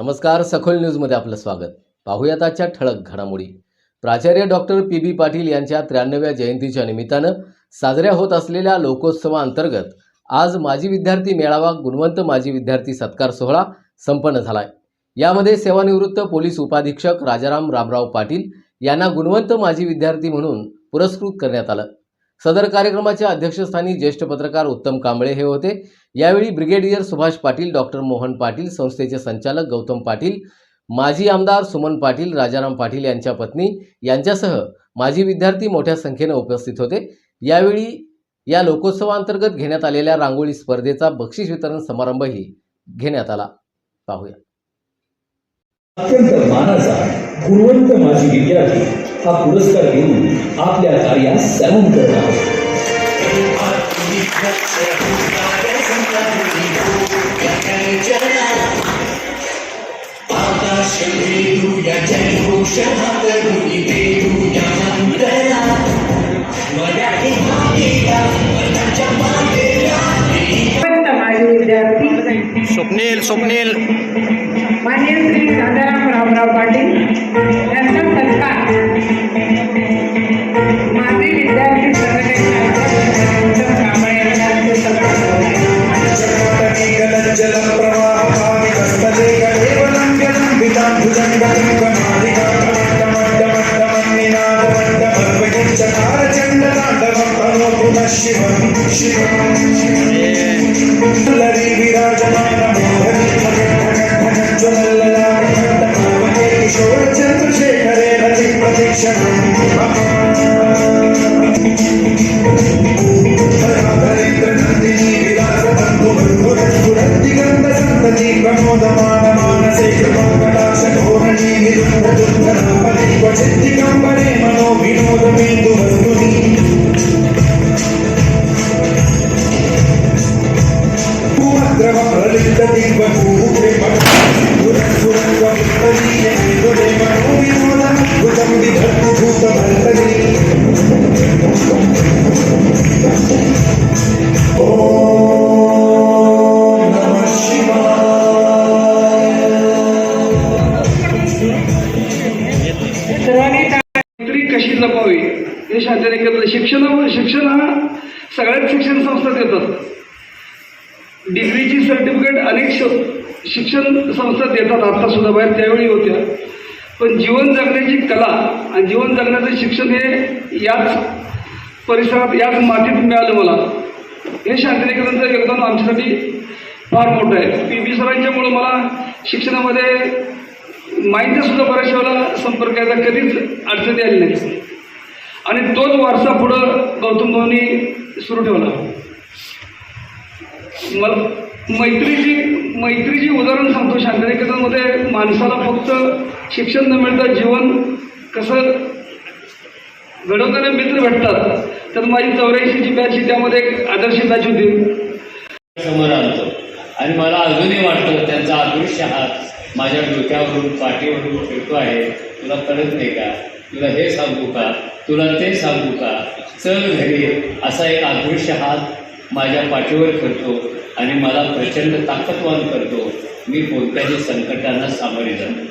नमस्कार सखोल न्यूजमध्ये आपलं स्वागत. पाहूयात आजच्या ठळक घडामोडी. प्राचार्य डॉक्टर पी बी पाटील यांच्या त्र्याण्णव्या जयंतीच्या निमित्तानं साजऱ्या होत असलेल्या लोकोत्सवाअंतर्गत आज माजी विद्यार्थी मेळावा गुणवंत माजी विद्यार्थी सत्कार सोहळा संपन्न झालाय. यामध्ये सेवानिवृत्त पोलीस उपाधीक्षक राजाराम रामराव पाटील यांना गुणवंत माजी विद्यार्थी म्हणून पुरस्कृत करण्यात आलं. सदर कार्यक्रमाच्या अध्यक्षस्थानी ज्येष्ठ पत्रकार उत्तम कांबळे हे होते. यावेळी ब्रिगेडियर सुभाष पाटील डॉक्टर मोहन पाटील संस्थेचे संचालक गौतम पाटील माजी आमदार सुमन पाटील राजाराम पाटील यांच्या पत्नी यांच्यासह माजी विद्यार्थी मोठ्या संख्येनं उपस्थित होते. यावेळी या लोकोत्सवाअंतर्गत घेण्यात आलेल्या रांगोळी स्पर्धेचा बक्षीस वितरण समारंभही घेण्यात आला. पाहूया. अत्यंत मानाचा गुणवंत माजी विद्यार्थी हा पुरस्कार घेऊन आपल्या कार्यास सलाम करणार पंत माझे विद्यार्थी स्वप्नील स्वप्नील. मान्य श्री राजाराम रामराव पाटील यांचा सत्कार. शिवं शिवं लरी विराजमान मोहनी ज्वलल्ललावते किशोर चंद्रशेखरे रति प्रतीक्षणं नंदिनी विलास सर्वांनी मैत्री कशी जपावी हे शांतने केलं शिक्षण शिक्षण हा सगळ्याच शिक्षण संस्थात येतात डिग्रीची सर्टिफिकेट अनेक श- शिक्षण संस्था देतात आता सुद्धा बाहेर त्यावेळी होत्या. पण जीवन जगण्याची कला आणि जीवन जगण्याचं शिक्षण हे याच परिसरात याच मातीत मिळालं मला. हे शांतिनिकेतनचं योगदान आमच्यासाठी फार मोठं आहे. पी बी सरांच्यामुळं मला शिक्षणामध्ये माईंचा सुद्धा बऱ्याचशा वेळेला संपर्क यायचा कधीच अडचणी आली नाही आणि तोच वारसा पुढं गौतम भाऊनी सुरू ठेवला. मला मैत्रीची मैत्रीची उदाहरण सांगतो. शांतिनिकेतनमध्ये माणसाला फक्त शिक्षण न मिळता जीवन कसं घडवताना मित्र भेटतात. तर माझी चौऱ्याऐंशीची बॅच ही त्यामध्ये एक आदर्श बॅच होती समोर आणतो आणि मला अजूनही वाटतं त्यांचा अदृश्य हात माझ्या डोक्यावरून पाठीवरून फिरतो आहे. तुला कळत नाही का? तुला हे सांगू का? तुला ते सांगू का? चल घरी. असा एक अदृश्य हात माझ्या पाठीवर फिरतो आणि मला प्रचंड ताकदवान करतो. मी कोणत्याही संकटांना सामोरे जातो.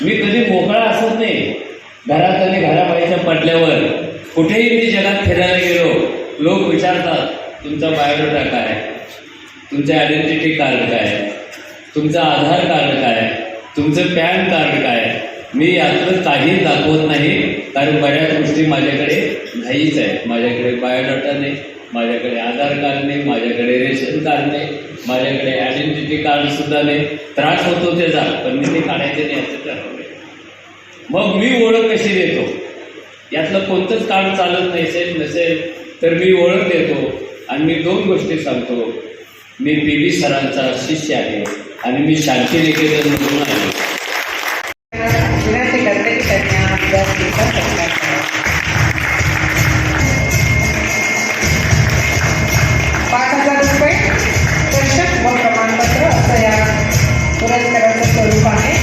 मी कधी मोकळा असत नाही. घरात आणि घराबाहेरच्या पडल्यावर कुठेही मी जगात फिरायला गेलो लोक विचारतात तुमचा बायोडाटा काय तुमचं आयडेंटिटी कार्ड काय तुमचं आधार कार्ड काय तुमचं पॅन कार्ड काय मी यातलं काही दाखवत नाही कारण बऱ्याच गोष्टी माझ्याकडे नाहीच आहेत. माझ्याकडे बायोडाटा नाही. माझ्याकडे आधार कार्ड नाही माझ्याकडे रेशन कार्ड नाही माझ्याकडे आयडेंटिटी कार्डसुद्धा नाही त्रास होतो त्याचा पण मी ते काढायचे नाही असं ठरवलं मग मी ओळख कशी देतो? यातलं कोणतंच कार्ड चालत नसेल नसेल तर मी ओळख देतो. आणि मी दोन गोष्टी सांगतो. मी पी व्ही सरांचा शिष्य आहे आणि मी शांतिनिकेतन म्हणून आहे. Sorry,